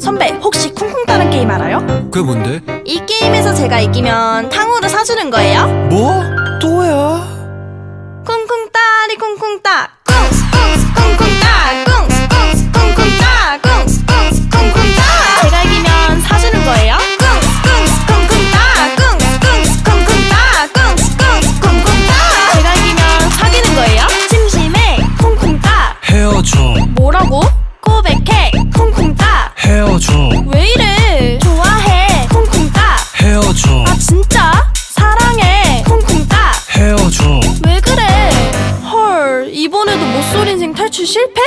선배 혹시 쿵쿵 따는 게임 알아요? 그게 뭔데? 이 게임에서 제가 이기면 탕후루 사주는 거예요? 뭐? 또야? 쿵쿵 따리 쿵쿵 따. 쿵쿵 따. 쿵쿵 따. 쿵쿵 따. 제가 이기면 사주는 거예요? 꿍스 꿍스 쿵쿵 따. 쿵쿵 따. 꿍스 쿵쿵 따. 제가 이기면 사귀는 거예요? 심심해. 쿵쿵 따. 헤어져. 뭐라고? 인생 탈출 실패?